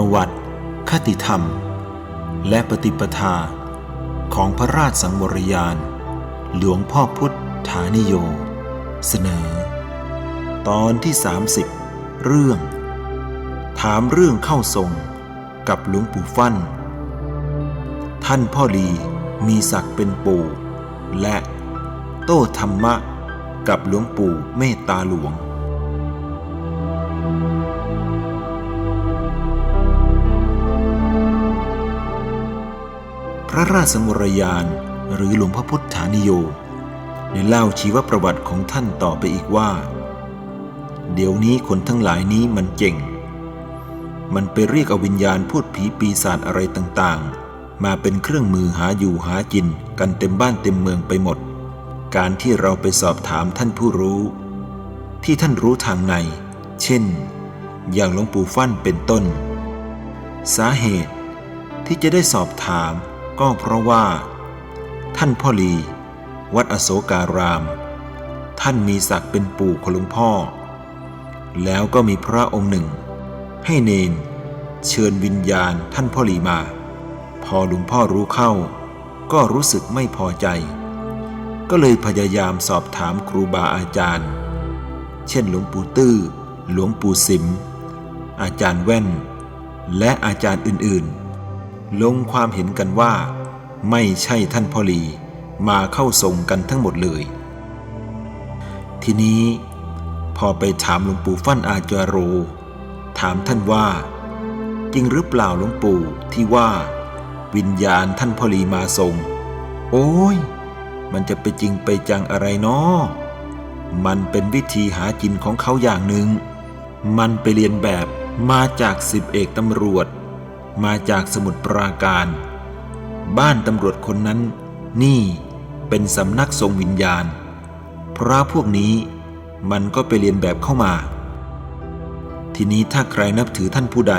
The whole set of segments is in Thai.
ประวัติ คติธรรม และปฏิปทา ของพระราชสังวรยาน หลวงพ่อพุทธานิโย เสนอ ตอนที่ 30 เรื่อง ถามเรื่องเข้าทรงกับหลวงปู่ฟั่น ท่านพ่อลีมีศักดิ์เป็นปู่ และโต้ธรรมะ กับหลวงปู่เมตตาหลวง พระราชสังวรยาน หรือหลวงพ่อพุทธานิโยได้เล่าชีวประวัติของท่านต่อไปอีกว่า เดี๋ยวนี้คนทั้งหลายนี้มันเจ๋ง มันไปเรียกเอาวิญญาณพูดผีปีศาจอะไรต่างๆ มาเป็นเครื่องมือหาอยู่หากินกันเต็มบ้านเต็มเมืองไปหมด การที่เราไปสอบถามท่านผู้รู้ ที่ท่านรู้ทางใน เช่น อย่างหลวงปู่ฟั่นเป็นต้น สาเหตุที่จะได้สอบถาม ก็เพราะว่า ท่านพ่อลี วัดอโศการาม ท่านมีศักดิ์เป็นปู่ของหลวงพ่อ แล้วก็มีพระองค์หนึ่ง ให้เนน เชิญวิญญาณท่านพ่อลีมา พอหลวงพ่อรู้เข้า ก็รู้สึกไม่พอใจ ก็เลยพยายามสอบถามครูบาอาจารย์ เช่นหลวงปู่ตื้อ หลวงปู่สิม อาจารย์แว่น และอาจารย์อื่นๆ ลงความเห็นกันว่า ไม่ใช่ท่านพ่อลีมาเข้าทรงกันทั้งหมดเลย ทีนี้พอไปถามหลวงปู่ฟั่นอาจารโร ถามท่านว่า จริงหรือเปล่าหลวงปู่ที่ว่า วิญญาณท่านพ่อลีมาทรง โอ้ย มันจะไปจริงไปจังอะไรนาะมันเป็นวิธีหากินของเขาอย่างหนึ่งมันไปเรียนแบบมาจากสิบเอกตำรวจ มาจากสมุทรปราการ บ้านตำรวจคนนั้นนี่เป็นสำนักทรงวิญญาณ พระพวกนี้มันก็ไปเรียนแบบเข้ามา ทีนี้ถ้าใครนับถือท่านผู้ใด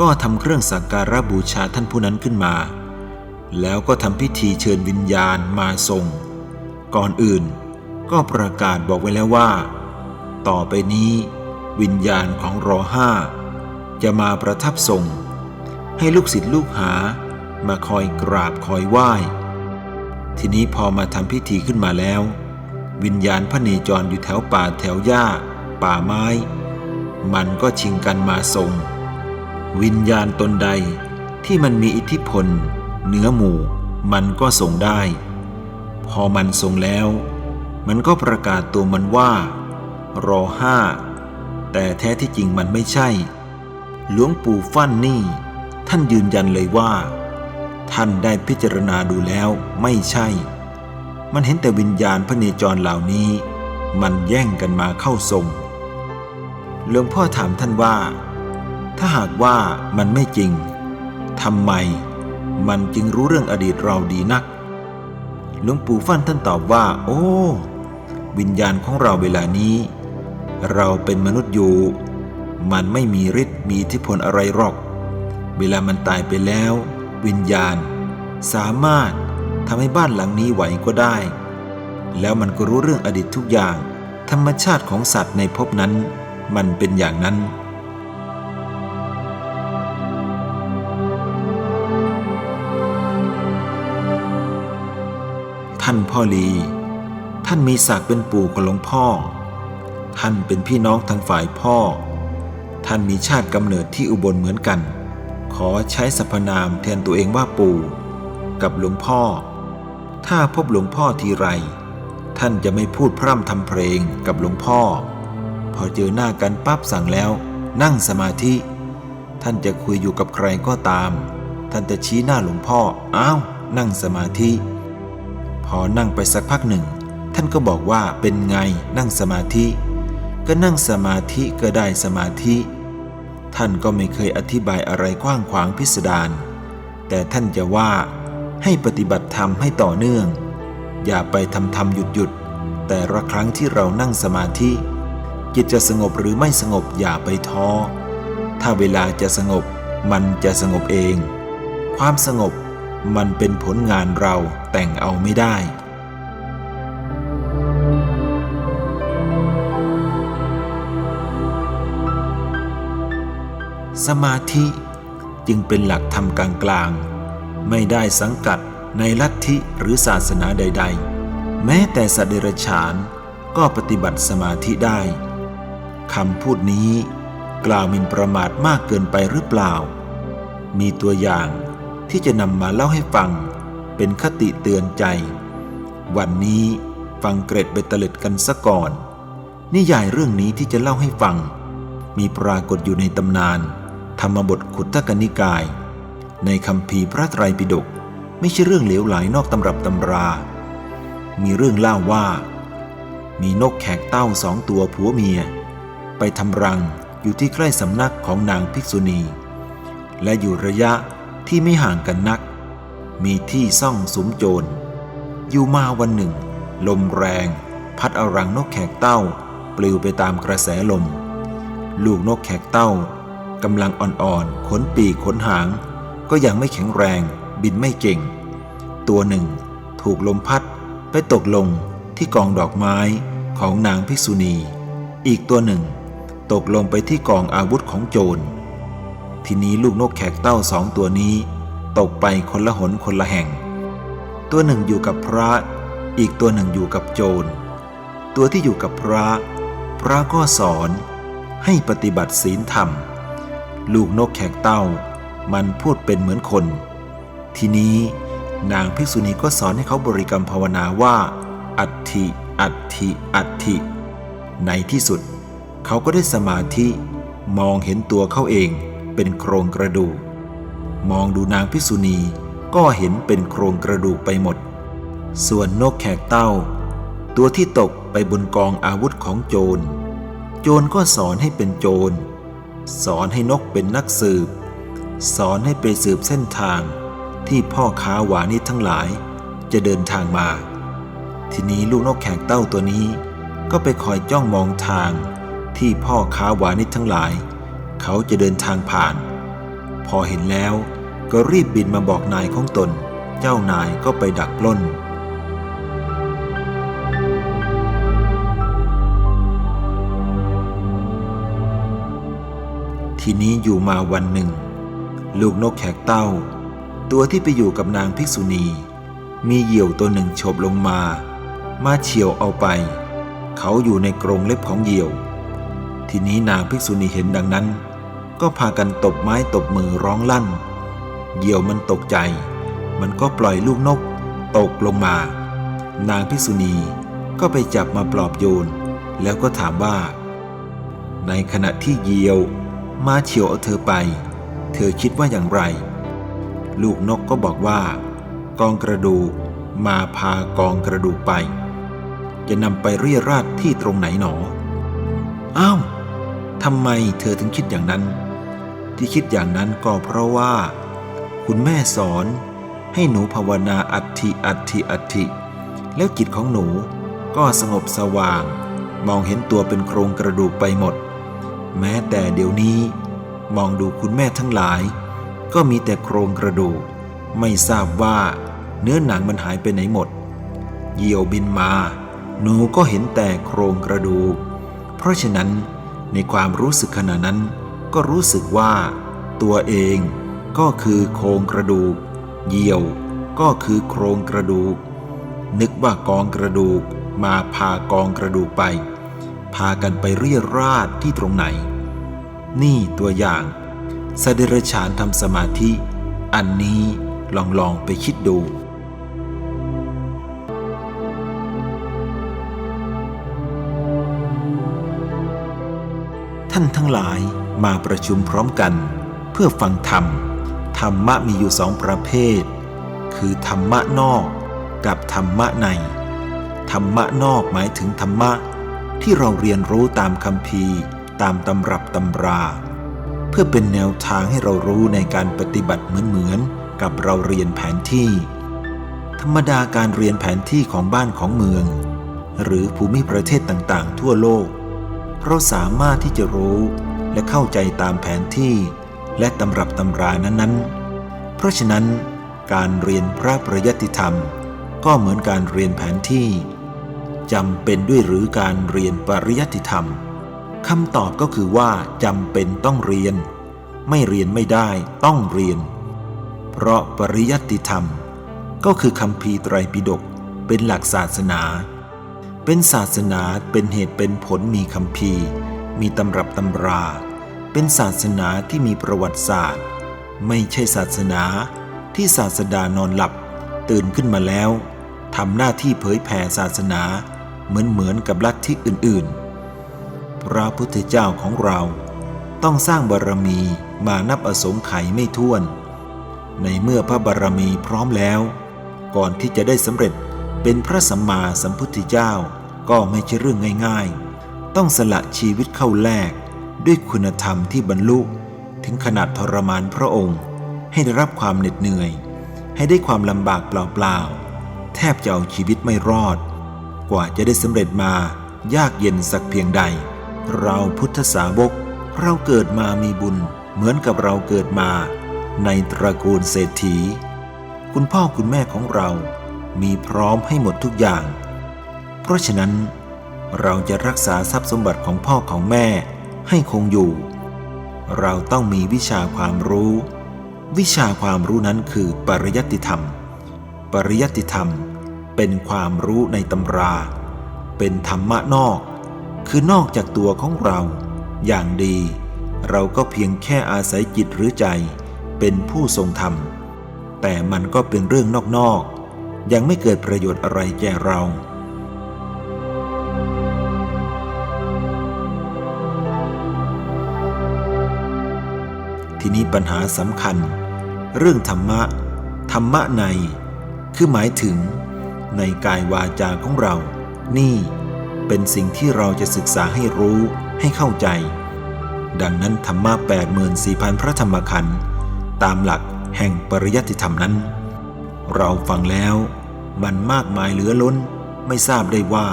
ก็ทำเครื่องสักการะบูชาท่านผู้นั้นขึ้นมา แล้วก็ทำพิธีเชิญวิญญาณมาทรง ก่อนอื่นก็ประกาศบอกไว้แล้วว่า ต่อไปนี้วิญญาณของรอห้าจะมาประทับทรง ให้ลูกศิษย์ลูกหามาคอยกราบคอยไหว้ ทีนี้พอมาทำพิธีขึ้นมาแล้ว วิญญาณพระเนจรอยู่แถวป่าแถวหญ้า ป่าไม้ มันก็ชิงกันมาทรง วิญญาณตนใดที่มันมีอิทธิพลเหนือหมู่มันก็ทรงได้ พอมันทรงแล้ว มันก็ประกาศตัวมันว่า รอห้า แต่แท้ที่จริงมันไม่ใช่ หลวงปู่ฟั่นนี่ ท่านยืนยันเลยว่า ท่านได้พิจารณาดูแล้วไม่ใช่ มันเห็นแต่วิญญาณพระเนจรเหล่านี้ มันแย่งกันมาเข้าทรงหลวงพ่อถามท่านว่า ถ้าหากว่ามันไม่จริงทำไม มันจึงรู้เรื่องอดีตเราดีนักหลวงปู่ฟั่นท่านตอบว่า โอ้ วิญญาณของเราเวลานี้ เราเป็นมนุษย์อยู่ มันไม่มีฤทธิ์มีอิทธิพลอะไรหรอก เวลามันตายไปแล้ว วิญญาณ สามารถทำให้บ้านหลังนี้ไหวก็ได้ แล้วมันก็รู้เรื่องอดีตทุกอย่าง ธรรมชาติของสัตว์ในภพนั้น มันเป็นอย่างนั้นท่านพ่อลี ท่านมีศักดิ์เป็นปู่ของหลวงพ่อ ท่านเป็นพี่น้องทางฝ่ายพ่อ ท่านมีชาติกำเนิดที่อุบลเหมือนกัน ขอใช้สรรพนามแทนตัวเองว่าปู่ กับหลวงพ่อ ถ้าพบหลวงพ่อทีไร ท่านจะไม่พูดพร่ำทำเพลงกับหลวงพ่อ พอเจอหน้ากันปั๊บสั่งแล้ว นั่งสมาธิ ท่านจะคุยอยู่กับใครก็ตาม ท่านจะชี้หน้าหลวงพ่ออ้าวนั่งสมาธิ พอนั่งไปสักพักหนึ่ง ท่านก็บอกว่าเป็นไงนั่งสมาธิ ก็นั่งสมาธิก็ได้สมาธิ ท่านก็ไม่เคยอธิบายอะไรกว้างขวางพิสดาร แต่ท่านจะว่าให้ปฏิบัติธรรมให้ต่อเนื่อง อย่าไปทำธรรมหยุดหยุดๆแต่ละครั้งที่เรานั่งสมาธิ จิตจะสงบหรือไม่สงบอย่าไปท้อ ถ้าเวลาจะสงบมันจะสงบเอง ความสงบมันเป็นผลงานเราแต่งเอาไม่ได้ สมาธิจึงเป็นหลักธรรมกลางๆ ไม่ได้สังกัดในลัทธิหรือศาสนาใด ๆ แม้แต่สัตว์เดรัจฉานก็ปฏิบัติสมาธิได้คำพูดนี้กล่าวมินประมาทมากเกินไปหรือเปล่า มีตัวอย่างที่จะนำมาเล่าให้ฟังเป็นคติเตือนใจ วันนี้ฟังเกร็ดเบตเตล็ดกันซะก่อน นิยายเรื่องนี้ที่จะเล่าให้ฟัง มีปรากฏอยู่ในตำนาน ธรรมบทขุทกนิกาย ในคำพีพระไตรปิฎกไม่ใช่เรื่องเหลวไหลนอกตำรับตำรา มีเรื่องเล่าว่า มีนกแขกเต้าสองตัวผัวเมีย ไปทำรังอยู่ที่ใกล้สำนักของนางภิกษุณี และอยู่ระยะที่ไม่ห่างกันนัก มีที่ซ่องสมโจร อยู่มาวันหนึ่ง ลมแรง พัดเอารังนกแขกเต้า ปลิวไปตามกระแสลม ลูกนกแขกเต้า กำลังอ่อนๆขนปีกขนหาง ก็ยังไม่แข็งแรงบินไม่เก่ง ตัวหนึ่ง ถูกลมพัดไปตกลงที่กองดอกไม้ของนางภิกษุณี อีกตัวหนึ่ง ตกลงไปที่กองอาวุธของโจร ทีนี้ลูกนกแขกเต้าสองตัวนี้ ตกไปคนละหนคนละแห่ง ตัวหนึ่งอยู่กับพระ อีกตัวหนึ่งอยู่กับโจร ตัวที่อยู่กับพระ พระก็สอนให้ปฏิบัติศีลธรรม ลูกนกแขกเต้า มันพูดเป็นเหมือนคน ทีนี้นางภิกษุณีก็สอนให้เขาบริกรรมภาวนาว่า อัตถิอัตถิอัตถิในที่สุด เขาก็ได้สมาธิมองเห็นตัวเขาเองเป็นโครงกระดูก มองดูนางภิกษุณีก็เห็นเป็นโครงกระดูกไปหมด ส่วนนกแขกเต้า ตัวที่ตกไปบนกองอาวุธของโจร โจรก็สอนให้เป็นโจร สอนให้นกเป็นนักสืบ สอนให้ไปสืบเส้นทางที่พ่อค้าหวานิชทั้งหลายจะเดินทางมา ทีนี้ลูกนกแขกเต้าตัวนี้ ก็ไปคอยจ้องมองทางที่พ่อค้าหวานิชทั้งหลาย เขาจะเดินทางผ่าน พอเห็นแล้วก็รีบบินมาบอกนายของตน เจ้านายก็ไปดักปล้น ทีนี้อยู่มาวันหนึ่ง ลูกนกแขกเต้า ตัวที่ไปอยู่กับนางภิกษุณี มีเหยี่ยวตัวหนึ่งโฉบลงมา มาเฉียวเอาไป เขาอยู่ในกรงเล็บของเหยี่ยว ทีนี้นางภิกษุณีเห็นดังนั้น ก็พากันตบไม้ตบมือร้องลั่น เหยี่ยวมันตกใจ มันก็ปล่อยลูกนกตกลงมา นางภิกษุณีก็ไปจับมาปลอบโยน แล้วก็ถามว่า ในขณะที่เหยี่ยว มาเฉียวเอาเธอไป เธอคิดว่าอย่างไร ลูกนกก็บอกว่า กองกระดูกมาพากองกระดูกไป จะนำไปเรียราดที่ตรงไหนหนอ อ้าวทำไมเธอถึงคิดอย่างนั้น ที่คิดอย่างนั้นก็เพราะว่า คุณแม่สอนให้หนูภาวนาอัติอัติอัติแล้วจิตของหนูก็สงบสว่าง มองเห็นตัวเป็นโครงกระดูกไปหมด แม้แต่เดี๋ยวนี้ มองดูคุณแม่ทั้งหลาย ก็มีแต่โครงกระดูก ไม่ทราบว่าเนื้อหนังมันหายไปไหนหมดเหยี่ยวบินมา หนูก็เห็นแต่โครงกระดูก เพราะฉะนั้นในความรู้สึกขณะนั้น ก็รู้สึกว่า ตัวเองก็คือโครงกระดูกเหยี่ยวก็คือโครงกระดูก นึกว่ากองกระดูกมาพากองกระดูกไป พากันไปเรียราดที่ตรงไหน นี่ตัวอย่างสเดรฉานทำสมาธิ อันนี้ลองลองไปคิดดู ท่านทั้งหลายมาประชุมพร้อมกัน เพื่อฟังธรรม ธรรมะมีอยู่สองประเภท คือธรรมะนอกกับธรรมะใน ธรรมะนอกหมายถึงธรรมะ ที่เราเรียนรู้ตามคำพีตามตำรับตำรา เพื่อเป็นแนวทางให้เรารู้ในการปฏิบัติเหมือนๆกับเราเรียนแผนที่ ธรรมดาการเรียนแผนที่ของบ้านของเมือง หรือภูมิประเทศต่างๆ ทั่วโลก เราสามารถที่จะรู้และเข้าใจตามแผนที่และตำรับตำรานั้นๆ เพราะฉะนั้นการเรียนพระประยัติธรรม ก็เหมือนการเรียนแผนที่ จำเป็นด้วยหรือการเรียนปริยัติธรรมคำตอบก็คือว่าจำเป็นต้องเรียน ไม่เรียนไม่ได้ต้องเรียน เพราะปริยัติธรรม ก็คือคำพีไตรปิฎกเป็นหลักศาสนา เป็นศาสนาเป็นเหตุเป็นผลมีคำพีมีตำรับตำรา เป็นศาสนาที่มีประวัติศาสตร์ ไม่ใช่ศาสนาที่ศาสดานอนหลับ ตื่นขึ้นมาแล้วทำหน้าที่เผยแผ่ศาสนา เหมือนเหมือนกับลัทธิอื่นๆ พระพุทธเจ้าของเราต้องสร้างบารมีมานับอสงไขยไม่ถ้วน ในเมื่อพระบารมีพร้อมแล้ว ก่อนที่จะได้สำเร็จเป็นพระสัมมาสัมพุทธเจ้าก็ไม่ใช่เรื่องง่ายๆ ต้องสละชีวิตเข้าแลกด้วยคุณธรรมที่บรรลุถึงขนาดทรมานพระองค์ ให้ได้รับความเหน็ดเหนื่อย ให้ได้ความลำบากเปล่าๆ แทบจะเอาชีวิตไม่รอด กว่าจะได้สำเร็จมายากเย็นสักเพียงใด เราพุทธสาวก เราเกิดมามีบุญ เหมือนกับเราเกิดมา ในตระกูลเศรษฐี คุณพ่อคุณแม่ของเรา มีพร้อมให้หมดทุกอย่าง เพราะฉะนั้น เราจะรักษาทรัพย์สมบัติของพ่อของแม่ให้คงอยู่ เราต้องมีวิชาความรู้ วิชาความรู้นั้นคือปริยัติธรรม ปริยัติธรรม เป็นความรู้ในตำรา เป็นธรรมะนอก คือนอกจากตัวของเรา อย่างดี เราก็เพียงแค่อาศัยจิตหรือใจ เป็นผู้ทรงธรรม แต่มันก็เป็นเรื่องนอกๆ ยังไม่เกิดประโยชน์อะไรแก่เราทีนี้ปัญหาสำคัญ เรื่องธรรมะ ธรรมะใน คือหมายถึง ในกายวาจาของเรา นี่เป็นสิ่งที่เราจะศึกษาให้รู้ให้เข้าใจ ดังนั้นธรรมะ84,000 พระธรรมขันธ์ตามหลักแห่งปริยัติธรรมนั้น เราฟังแล้วมันมากมายเหลือล้นไม่ทราบได้ว่า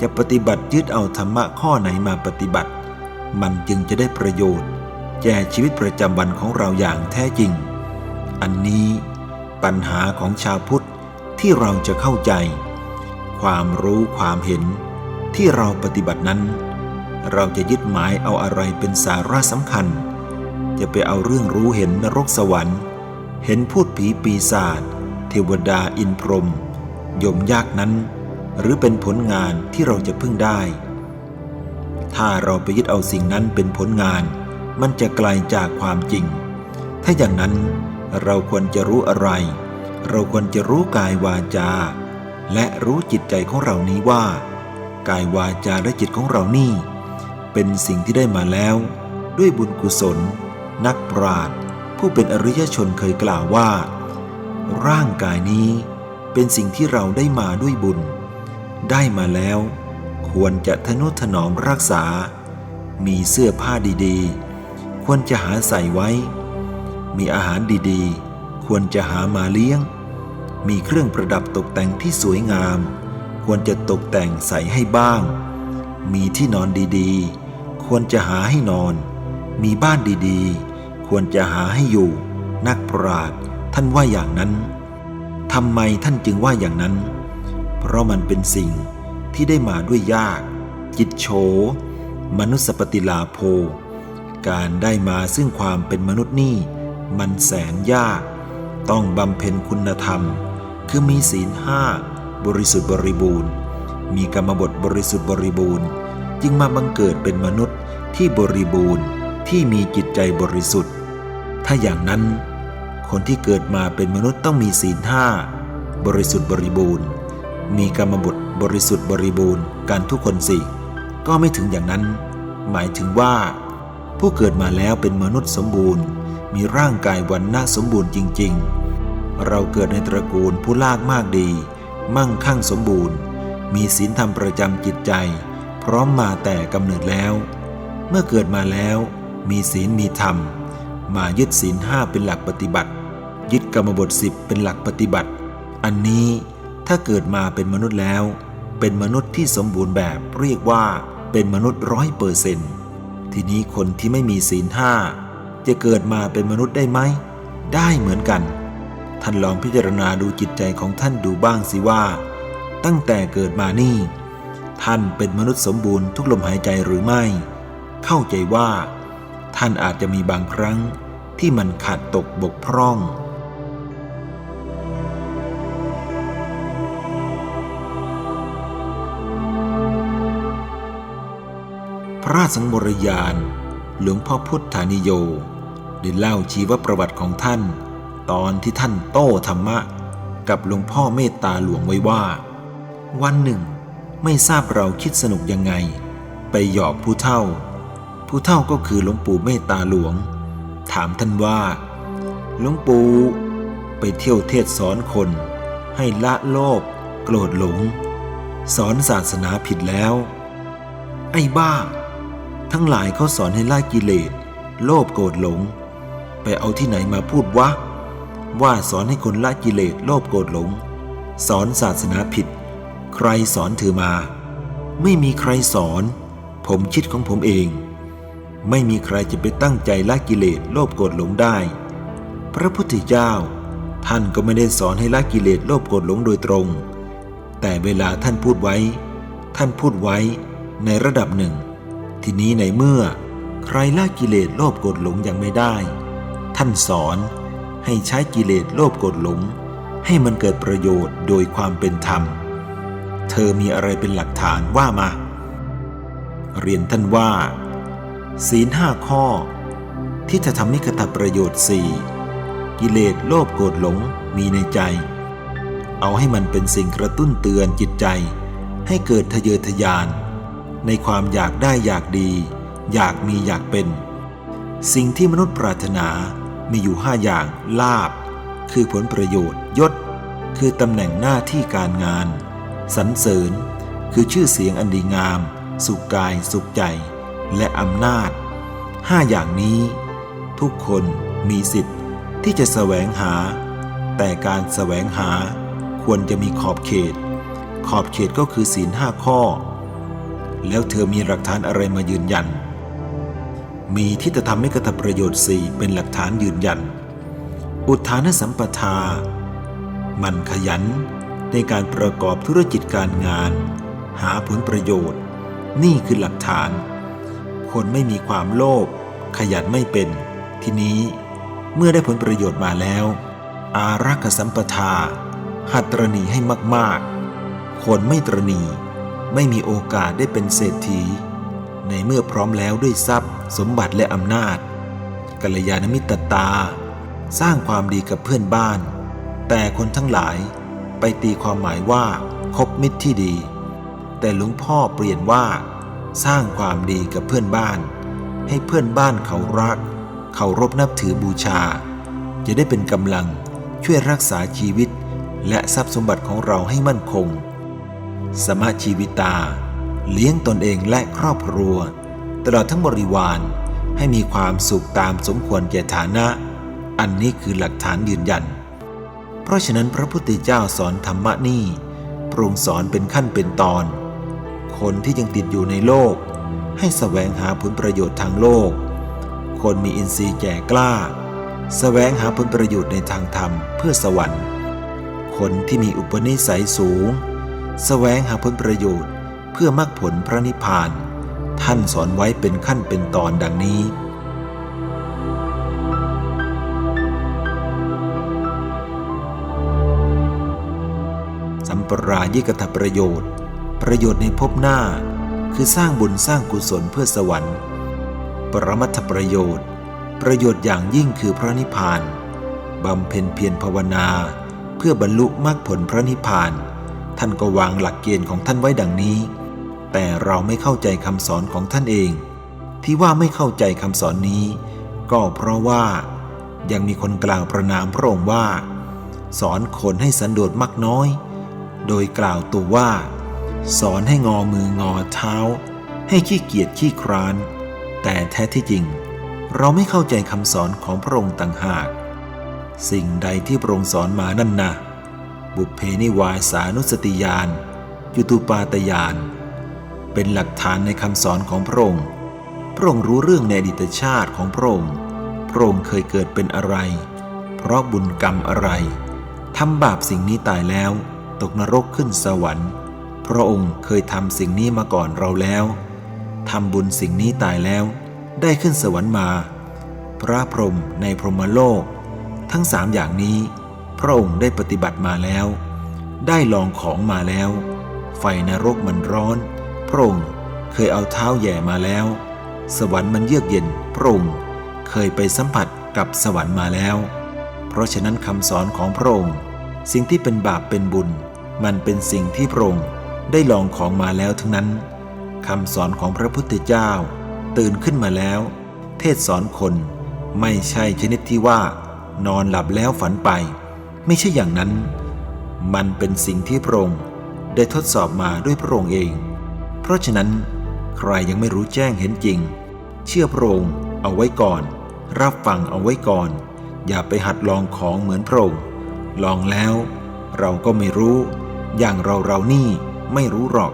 จะปฏิบัติยึดเอาธรรมะข้อไหนมาปฏิบัติ มันจึงจะได้ประโยชน์แก่ชีวิตประจำวันของเราอย่างแท้จริง อันนี้ปัญหาของชาวพุทธ ที่เราจะเข้าใจ ความรู้ความเห็นที่เราปฏิบัตินั้น เราจะยึดหมายเอาอะไรเป็นสาระสำคัญ จะไปเอาเรื่องรู้เห็นนรกสวรรค์ เห็นพูดผีปีศาจเทวดาอินพรหมยมยากนั้น หรือเป็นผลงานที่เราจะพึ่งได้ ถ้าเราไปยึดเอาสิ่งนั้นเป็นผลงาน มันจะไกลจากความจริง ถ้าอย่างนั้นเราควรจะรู้อะไร เราควรจะรู้กายวาจา และรู้จิตใจของเรานี้ว่า กายวาจาและจิตของเรานี่ เป็นสิ่งที่ได้มาแล้ว ด้วยบุญกุศล นักปราชญ์ผู้เป็นอริยชนเคยกล่าวว่า ร่างกายนี้เป็นสิ่งที่เราได้มาด้วยบุญ ได้มาแล้ว ควรจะทนุถนอมรักษา มีเสื้อผ้าดีๆ ควรจะหาใส่ไว้ มีอาหารดีๆ ควรจะหามาเลี้ยง มีเครื่องประดับตกแต่งที่สวยงาม ควรจะตกแต่งใส่ให้บ้าง มีที่นอนดีๆ ควรจะหาให้นอน มีบ้านดีๆ ควรจะหาให้อยู่ นักปราชญ์ท่านว่าอย่างนั้นทำไมท่านจึงว่าอย่างนั้น เพราะมันเป็นสิ่งที่ได้มาด้วยยาก จิตโฉมนุสปฏิลาโภ การได้มาซึ่งความเป็นมนุษย์นี่ มันแสนยาก ต้องบำเพ็ญคุณธรรม คือมีศีลห้าบริสุทธิ์บริบูรณ์ มีกรรมบทบริสุทธิ์บริบูรณ์ จึงมาบังเกิดเป็นมนุษย์ที่บริบูรณ์ที่มีจิตใจบริสุทธิ์ ถ้าอย่างนั้น คนที่เกิดมาเป็นมนุษย์ต้องมีศีลห้าบริสุทธิ์บริบูรณ์ มีกรรมบทบริสุทธิ์บริบูรณ์กันทุกคนสิก็ไม่ถึงอย่างนั้น หมายถึงว่า ผู้เกิดมาแล้วเป็นมนุษย์สมบูรณ์ มีร่างกายวันหน้าสมบูรณ์จริง ๆ เราเกิดในตระกูลผู้ลากมากดี มั่งคั่งสมบูรณ์ มีศีลธรรมประจำจิตใจ พร้อมมาแต่กำเนิดแล้ว เมื่อเกิดมาแล้ว มีศีลมีธรรม มายึดศีลห้าเป็นหลักปฏิบัติ ยึดกรรมบทสิบเป็นหลักปฏิบัติ อันนี้ถ้าเกิดมาเป็นมนุษย์แล้ว เป็นมนุษย์ที่สมบูรณ์แบบเรียกว่าเป็นมนุษย์ร้อยเปอร์เซนต์ทีนี้คนที่ไม่มีศีลห้าจะเกิดมาเป็นมนุษย์ได้ไหม ได้เหมือนกัน ท่านลองพิจารณาดูจิตใจของท่านดูบ้างสิว่า ตั้งแต่เกิดมานี่ ท่านเป็นมนุษย์สมบูรณ์ทุกลมหายใจหรือไม่ เข้าใจว่า ท่านอาจจะมีบางครั้งที่มันขาดตกบกพร่องพระราชสังวรยาน หลวงพ่อพุทธานิโย ได้เล่าชีวประวัติของท่าน ตอนที่ท่านโต้ธรรมะ กับหลวงพ่อเมตตาหลวงไว้ว่า วันหนึ่ง ไม่ทราบเราคิดสนุกยังไง ไปหยอกผู้เฒ่า ผู้เฒ่าก็คือหลวงปู่เมตตาหลวง ถามท่านว่าหลวงปู่ไปเที่ยวเทศสอนคน ให้ละโลภโกรธหลง สอนศาสนาผิดแล้ว ไอ้บ้า ทั้งหลายเขาสอนให้ละกิเลส โลภโกรธหลง ไปเอาที่ไหนมาพูดวะ ว่าสอนให้คนละกิเลสโลภโกรธหลง สอนศาสนาผิด ใครสอนเธอมา ไม่มีใครสอน ผมคิดของผมเอง ไม่มีใครจะไปตั้งใจละกิเลสโลภโกรธหลงได้ พระพุทธเจ้า ท่านก็ไม่ได้สอนให้ละกิเลสโลภโกรธหลงโดยตรง แต่เวลาท่านพูดไว้ ท่านพูดไว้ในระดับหนึ่ง ทีนี้ในเมื่อ ใครละกิเลสโลภโกรธหลงยังไม่ได้ ท่านสอน ให้ใช้กิเลสโลภโกรธหลง ให้มันเกิดประโยชน์โดยความเป็นธรรม เธอมีอะไรเป็นหลักฐานว่ามา เรียนท่านว่า ศีลห้าข้อ ที่จะทำให้กระทำประโยชน์สี่กิเลสโลภโกรธหลงมีในใจ เอาให้มันเป็นสิ่งกระตุ้นเตือนจิตใจ ให้เกิดทะเยอทะยาน ในความอยากได้อยากดี อยากมีอยากเป็น สิ่งที่มนุษย์ปรารถนา มีอยู่ห้าอย่างลาบ คือผลประโยชน์ยศ คือตำแหน่งหน้าที่การงาน สรรเสริญ คือชื่อเสียงอันดีงาม สุขกายสุขใจ และอำนาจห้าอย่างนี้ ทุกคนมีสิทธิ์ที่จะแสวงหา แต่การแสวงหาควรจะมีขอบเขต ขอบเขตก็คือศีลห้าข้อ แล้วเธอมีหลักฐานอะไรมายืนยัน มีที่จะทำให้กระทำประโยชน์สี่เป็นหลักฐานยืนยัน อุทานสัมปทา มันขยันในการประกอบธุรกิจการงาน หาผลประโยชน์ นี่คือหลักฐาน คนไม่มีความโลภขยันไม่เป็น ทีนี้เมื่อได้ผลประโยชน์มาแล้ว อารักษสัมปทา หัดตรณีให้มากๆ คนไม่ตรณีไม่มีโอกาสได้เป็นเศรษฐี ในเมื่อพร้อมแล้วด้วยทรัพย์ สมบัติและอำนาจกัลยาณมิตรตา สร้างความดีกับเพื่อนบ้าน แต่คนทั้งหลายไปตีความหมายว่าคบมิตรที่ดี แต่หลวงพ่อเปลี่ยนว่า สร้างความดีกับเพื่อนบ้าน ให้เพื่อนบ้านเขารักเคารพนับถือบูชา จะได้เป็นกำลังช่วยรักษาชีวิต และทรัพย์สมบัติของเราให้มั่นคง สมาชีวิตา เลี้ยงตนเองและครอบครัว ตลอดทั้งบริวารให้มีความสุขตามสมควรแก่ฐานะ อันนี้คือหลักฐานยืนยัน เพราะฉะนั้นพระพุทธเจ้าสอนธรรมะนี่ปรุงสอนเป็นขั้นเป็นตอน คนที่ยังติดอยู่ในโลก ให้แสวงหาผลประโยชน์ทางโลก คนมีอินทรีย์แก่กล้าแสวงหาผลประโยชน์ในทางธรรมเพื่อสวรรค์ คนที่มีอุปนิสัยสูงแสวงหาผลประโยชน์เพื่อมรรคผลพระนิพพาน ท่านสอนไว้เป็นขั้นเป็นตอนดังนี้ สัมปรายิกตประโยชน์ ประโยชน์ในภพหน้า คือสร้างบุญสร้างกุศลเพื่อสวรรค์ ปรมัตถประโยชน์ ประโยชน์อย่างยิ่งคือพระนิพพานบำเพ็ญเพียรภาวนา เพื่อบรรลุมรรคผลพระนิพพาน ท่านก็วางหลักเกณฑ์ของท่านไว้ดังนี้ แต่เราไม่เข้าใจคำสอนของท่านเอง ที่ว่าไม่เข้าใจคำสอนนี้ ก็เพราะว่ายังมีคนกล่าวประนามพระองค์ว่า สอนคนให้สันโดษมากน้อย โดยกล่าวตัวว่า สอนให้งอมืองอเท้า ให้ขี้เกียจขี้คร้าน แต่แท้ที่จริง เราไม่เข้าใจคำสอนของพระองค์ต่างหาก สิ่งใดที่พระองค์สอนมานั่นนะบุพเพนิวายสานุสติญาณยุตุปาตญาณ เป็นหลักฐานในคำสอนของพระองค์ พระองค์รู้เรื่องในอดีตชาติของพระองค์ พระองค์เคยเกิดเป็นอะไร เพราะบุญกรรมอะไรทำบาปสิ่งนี้ตายแล้ว ตกนรกขึ้นสวรรค์ พระองค์เคยทำสิ่งนี้มาก่อนเราแล้วทำบุญสิ่งนี้ตายแล้ว ได้ขึ้นสวรรค์มา พระพรหมในพรหมโลก ทั้งสามอย่างนี้ พระองค์ได้ปฏิบัติมาแล้ว ได้ลองของมาแล้ว ไฟนรกมันร้อน พระองค์เคยเอาเท้าแหย่มาแล้ว สวรรค์มันเยือกเย็นพระองค์เคยไปสัมผัสกับสวรรค์มาแล้ว เพราะฉะนั้นคำสอนของพระองค์ สิ่งที่เป็นบาปเป็นบุญ มันเป็นสิ่งที่พระองค์ได้ลองของมาแล้วทั้งนั้นคำสอนของพระพุทธเจ้า ตื่นขึ้นมาแล้ว เทศสอนคนไม่ใช่ชนิดที่ว่า นอนหลับแล้วฝันไป ไม่ใช่อย่างนั้น มันเป็นสิ่งที่พระองค์ได้ทดสอบมาด้วยพระองค์เอง ราะฉะนั้น ใครยังไม่รู้แจ้งเห็นจริง เชื่อพระองค์เอาไว้ก่อน รับฟังเอาไว้ก่อน อย่าไปหัดลองของเหมือนพระองค์ลองแล้ว เราก็ไม่รู้ อย่างเราเรานี่ไม่รู้หรอก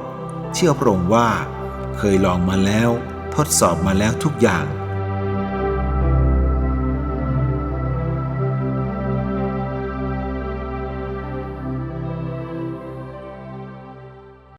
เชื่อพระองค์ว่า เคยลองมาแล้ว ทดสอบมาแล้วทุกอย่าง